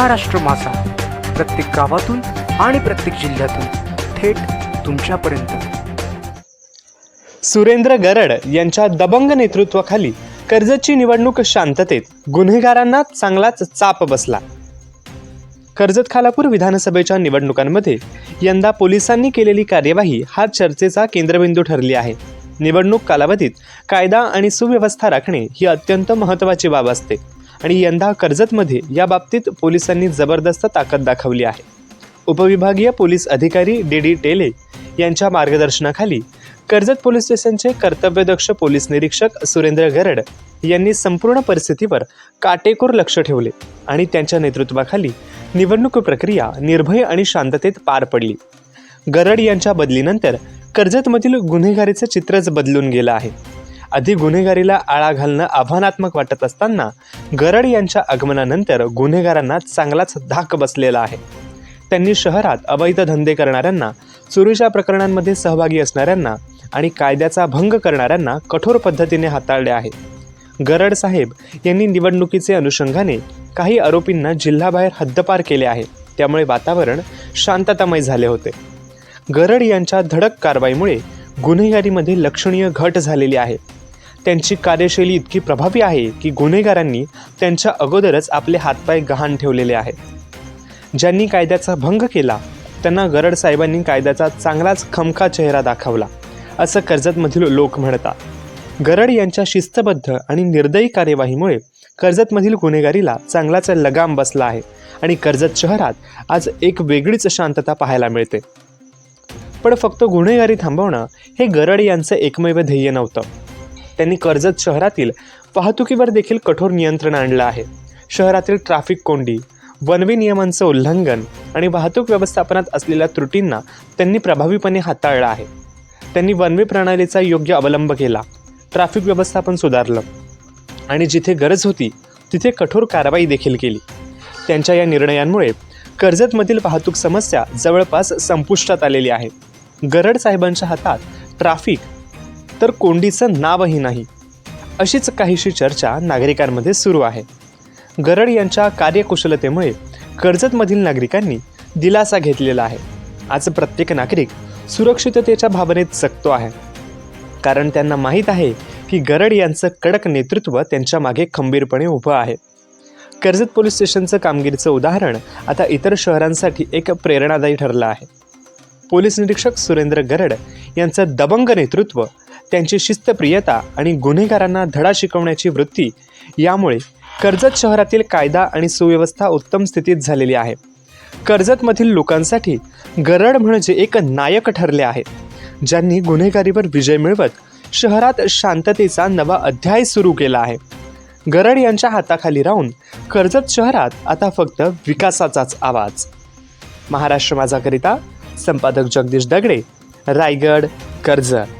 महाराष्ट्र मासा प्रत्येक गावातून आणि प्रत्येक जिल्ह्यातून थेट तुमच्यापर्यंत. सुरेंद्र गरड यांच्या दबंग नेतृत्वाखाली कर्जतची निवडणूक शांततेत गुन्हेगारांना चांगलाच चाप बसला. कर्जत खालापूर विधानसभेच्या निवडणुकांमध्ये यंदा पोलिसांनी केलेली कार्यवाही हा चर्चेचा केंद्रबिंदू ठरली आहे. निवडणूक कालावधीत कायदा आणि सुव्यवस्था राखणे ही अत्यंत महत्त्वाची बाब असते. आणि यंदा कर्जतमध्ये या बाबतीत पोलिसांनी जबरदस्त ताकद दाखवली आहे. उपविभागीय पोलीस अधिकारी डी डी टेले यांच्या मार्गदर्शनाखाली कर्जत पोलीस स्टेशनचे कर्तव्यदक्ष पोलीस निरीक्षक सुरेंद्र गरड यांनी संपूर्ण परिस्थितीवर काटेकोर लक्ष ठेवले आणि त्यांच्या नेतृत्वाखाली निवडणूक प्रक्रिया निर्भय आणि शांततेत पार पडली. गरड यांच्या बदलीनंतर कर्जतमधील गुन्हेगारीचं चित्रच बदलून गेलं आहे. आधी गुन्हेगारीला आळा घालणं आव्हानात्मक वाटत असताना गरड यांच्या आगमनानंतर गुन्हेगारांना चांगलाच धाक बसलेला आहे. त्यांनी शहरात अवैध धंदे करणाऱ्यांना चोरीच्या प्रकरणांमध्ये सहभागी असणाऱ्यांना आणि कायद्याचा भंग करणाऱ्यांना कठोर पद्धतीने हाताळले आहे. गरड साहेब यांनी निवडणुकीचे अनुषंगाने काही आरोपींना जिल्हाबाहेर हद्दपार केले आहे. त्यामुळे वातावरण शांततामय झाले होते. गरड यांच्या धडक कारवाईमुळे गुन्हेगारीमध्ये लक्षणीय घट झालेली आहे. त्यांची कार्यशैली इतकी प्रभावी आहे की गुन्हेगारांनी त्यांच्या अगोदरच आपले हातपाय गहाण ठेवलेले आहेत. ज्यांनी कायद्याचा भंग केला त्यांना गरड साहेबांनी कायद्याचा चांगलाच खमका चेहरा दाखवला असं कर्जतमधील लोक म्हणतात. गरड यांच्या शिस्तबद्ध आणि निर्दयी कार्यवाहीमुळे कर्जतमधील गुन्हेगारीला चांगलाच लगाम बसला आहे आणि कर्जत शहरात आज एक वेगळीच शांतता पाहायला मिळते. पण फक्त गुन्हेगारी थांबवणं हे गरड यांचं एकमेव ध्येय नव्हतं. त्यांनी कर्जत शहरातील वाहतुकीवर देखील कठोर नियंत्रण आणलं आहे. शहरातील ट्रॅफिक कोंडी वनवे नियमांचं उल्लंघन आणि वाहतूक व्यवस्थापनात असलेल्या त्रुटींना त्यांनी प्रभावीपणे हाताळलं आहे. त्यांनी वनवे प्रणालीचा योग्य अवलंब केला ट्रॅफिक व्यवस्थापन सुधारलं आणि जिथे गरज होती तिथे कठोर कारवाई देखील केली. त्यांच्या या निर्णयांमुळे कर्जतमधील वाहतूक समस्या जवळपास संपुष्टात आलेली आहे. गरड साहेबांच्या हातात ट्रॅफिक तर कोंडीचं नावही नाही. अशीच काहीशी चर्चा नागरिकांमध्ये सुरू आहे. गरड यांच्या कार्यकुशलतेमुळे कर्जतमधील नागरिकांनी दिलासा घेतलेला आहे. आज प्रत्येक नागरिक सुरक्षिततेच्या भावनेत जगतो आहे. कारण त्यांना माहीत आहे की गरड यांचं कडक नेतृत्व त्यांच्या मागे खंबीरपणे उभं आहे. कर्जत पोलीस स्टेशनचं कामगिरीचं उदाहरण आता इतर शहरांसाठी एक प्रेरणादायी ठरलं आहे. पोलीस निरीक्षक सुरेंद्र गरड यांचं दबंग नेतृत्व त्यांची शिस्तप्रियता आणि गुन्हेगारांना धडा शिकवण्याची वृत्ती यामुळे कर्जत शहरातील कायदा आणि सुव्यवस्था उत्तम स्थितीत झालेली आहे. कर्जतमधील लोकांसाठी गरड म्हणजे एक नायक ठरले आहेत ज्यांनी गुन्हेगारीवर विजय मिळवत शहरात शांततेचा नवा अध्याय सुरू केला आहे. गरड यांच्या हाताखाली राहून कर्जत शहरात आता फक्त विकासाचाच आवाज. महाराष्ट्र माझाकरिता संपादक जगदीश दगडे रायगड कर्जत.